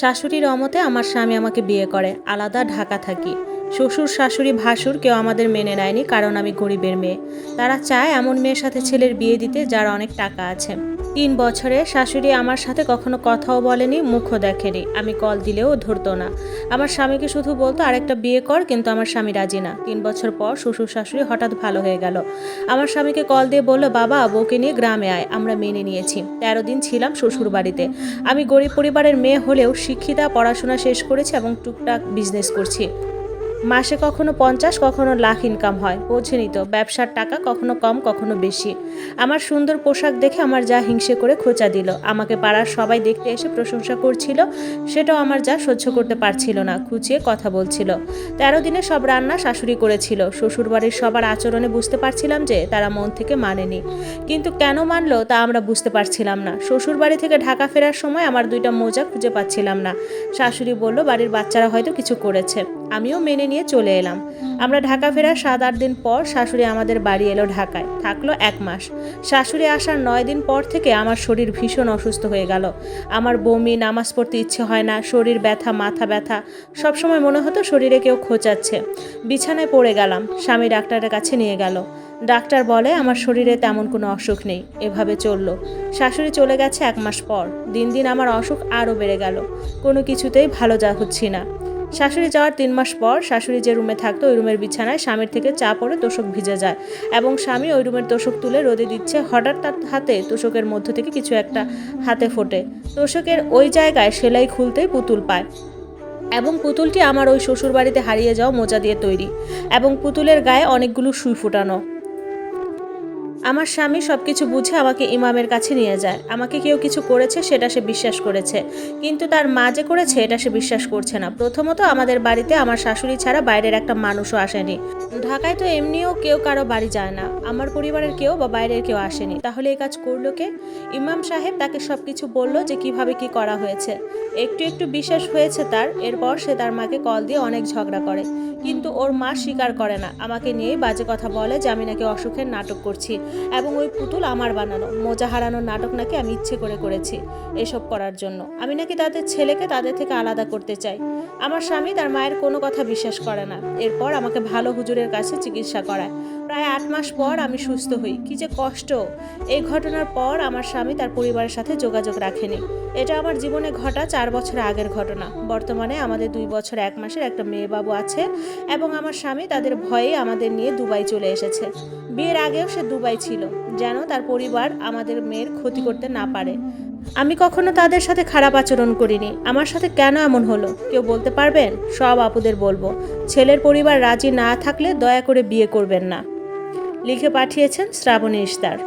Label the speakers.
Speaker 1: শাশুড়ির অমতে আমার স্বামী আমাকে বিয়ে করে, আলাদা ঢাকা থাকি। শ্বশুর, শাশুড়ি, ভাসুর কেউ আমাদের মেনে নেয়নি, কারণ আমি গরিবের মেয়ে। তারা চায় এমন মেয়ের সাথে ছেলের বিয়ে দিতে, যার অনেক টাকা আছে। তিন বছরে শাশুড়ি আমার সাথে কখনো কথাও বলেনি, মুখও দেখেনি। আমি কল দিলেও ধরতো না। আমার স্বামীকে শুধু বলতো, আরেকটা বিয়ে কর, কিন্তু আমার স্বামী রাজি না। তিন বছর পর শ্বশুর শাশুড়ি হঠাৎ ভালো হয়ে গেল। আমার স্বামীকে কল দিয়ে বলল, বাবা, বউকে নিয়ে গ্রামে আয়, আমরা মেনে নিয়েছি। তেরো দিন ছিলাম শ্বশুর বাড়িতে আমি গরিব পরিবারের মেয়ে হলেও শিক্ষিতা, পড়াশোনা শেষ করেছি এবং টুকটাক বিজনেস করছি। মাসে কখনো পঞ্চাশ, কখনো লাখ ইনকাম হয়। বোঝেনি তো, ব্যবসার টাকা কখনো কম, কখনো বেশি। আমার সুন্দর পোশাক দেখে আমার যা হিংসে করে খোঁচা দিল। আমাকে পাড়ার সবাই দেখতে এসে প্রশংসা করছিল, সেটাও আমার যা সহ্য করতে পারছিল না, খুঁচিয়ে কথা বলছিল। তেরো দিনে সব রান্না শাশুড়ি করেছিল। শ্বশুরবাড়ির সবার আচরণে বুঝতে পারছিলাম যে তারা মন থেকে মানেনি। কিন্তু কেন মানলো তা আমরা বুঝতে পারছিলাম না। শ্বশুরবাড়ি থেকে ঢাকা ফেরার সময় আমার দুইটা মোজা খুঁজে পাচ্ছিলাম না। শাশুড়ি বলল, বাড়ির বাচ্চারা হয়তো কিছু করেছে। আমিও মেনে নিয়ে চলে এলাম। আমরা ঢাকা ফেরার সাত আট দিন পর শাশুড়ি আমাদের বাড়ি এলো ঢাকায়। থাকল এক মাস। শাশুড়ি আসার নয় দিন পর থেকে আমার শরীর ভীষণ অসুস্থ হয়ে গেল। আমার বমি, নামাজ পড়তে ইচ্ছে হয় না, শরীর ব্যথা, মাথা ব্যথা, সবসময় মনে হতো শরীরে কেউ খোঁচাচ্ছে। বিছানায় পড়ে গেলাম। স্বামী ডাক্তারের কাছে নিয়ে গেল। ডাক্তার বলে, আমার শরীরে তেমন কোনো অসুখ নেই। এভাবে চলল। শাশুড়ি চলে গেছে এক মাস পর। দিন দিন আমার অসুখ আরও বেড়ে গেল। কোনো কিছুতেই ভালো যা হচ্ছি না। শাশুড়ি যাওয়ার তিন মাস পর শাশুড়ি যে রুমে থাকতো, ওই রুমের বিছানায় স্বামীর থেকে চা পড়ে তোষক ভিজে যায় এবং স্বামী ওই রুমের তোষক তুলে রোদে দিচ্ছে। হঠাৎ তার হাতে তোষকের মধ্য থেকে কিছু একটা হাতে ফোটে। তোষকের ওই জায়গায় সেলাই খুলতেই পুতুল পায় এবং পুতুলটি আমার ওই শ্বশুর বাড়িতে হারিয়ে যাওয়া মোজা দিয়ে তৈরি এবং পুতুলের গায়ে অনেকগুলো সুই ফুটানো। আমার স্বামী সব কিছু বুঝে আমাকে ইমামের কাছে নিয়ে যায়। আমাকে কেউ কিছু করেছে সেটা সে বিশ্বাস করেছে। কিন্তু তার মা যে করেছে এটা সে বিশ্বাস করছে না। প্রথমত আমাদের বাড়িতে আমার শাশুড়ি ছাড়া বাইরের একটা মানুষও আসেনি। ঢাকায় তো এমনিও কেউ কারও বাড়ি যায় না। আমার পরিবারের কেউ বা বাইরের কেউ আসেনি। তাহলে এই কাজ করল কে? ইমাম সাহেব তাকে সব কিছু বলল যে কীভাবে কি করা হয়েছে। একটু একটু বিশ্বাস হয়েছে তার। এরপর সে তার মাকে কল দিয়ে অনেক ঝগড়া করে। কিন্তু ওর মা স্বীকার করে না। আমাকে নিয়ে বাজে কথা বলে যে আমি নাকি অসুখের নাটক করছি। এবং ওই পুতুল আমার বানানো। মোজা হারানোর নাটক নাকি আমি ইচ্ছে করে করেছি এসব করার জন্য। আমি নাকি তাদের ছেলেকে তাদের থেকে আলাদা করতে চাই। আমার স্বামী তার মায়ের কোনো কথা বিশ্বাস করে না। এরপর আমাকে ভালো হুজুরের কাছে চিকিৎসা করায়। প্রায় আট মাস পর আমি সুস্থ হই। কি যে কষ্ট! এই ঘটনার পর আমার স্বামী তার পরিবারের সাথে যোগাযোগ রাখেনি। এটা আমার জীবনে ঘটা চার বছর আগের ঘটনা। বর্তমানে আমাদের দুই বছর এক মাসের একটা মেয়ে বাবু আছে এবং আমার স্বামী তাদের ভয়ে আমাদের নিয়ে দুবাই চলে এসেছে। বিয়ের আগেও সে দুবাই ছিল, যেন তার পরিবার আমাদের মেয়ের ক্ষতি করতে না পারে। আমি কখনো তাদের সাথে খারাপ আচরণ করিনি। আমার সাথে কেন এমন হলো? কেউ বলতে পারবেন? সব আপুদের বলব। ছেলের পরিবার রাজি না থাকলে দয়া করে বিয়ে করবেন না। লিখে পাঠিয়েছেন শ্রাবণী ইস্তার